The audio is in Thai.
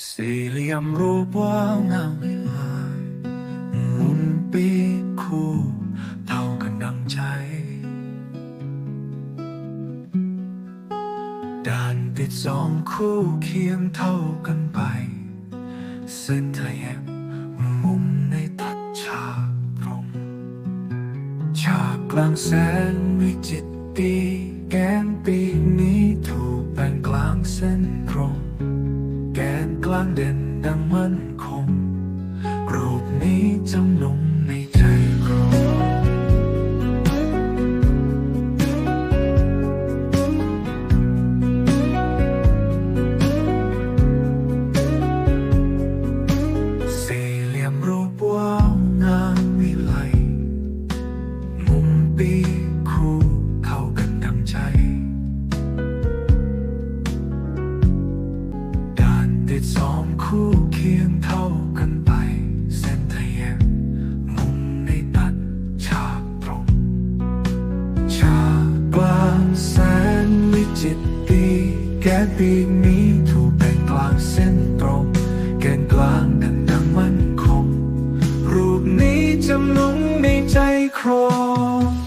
สี่เหลี่ยมรูปว่างงามเวลาหมุนปีคู่เท่ากันดังใจด่านติดสองคู่เคียงเท่ากันไป เส้นทะแยกมุมในตัดฉากตรง ฉากกลางแสนวิจิตปีแกนปีกางเด่นดังมั่นคงรูปนี้จำนง คู่เคียงเท่ากันไป เส้นทะแยกมุมในตัดฉากตรง ฉากกลางแสนวิจิตรปีแกนปีกนี้ถูกแบ่งกลางเส้นตรง แกนกลางดังดังมั่นคง รูปนี้จำลงในใจครอง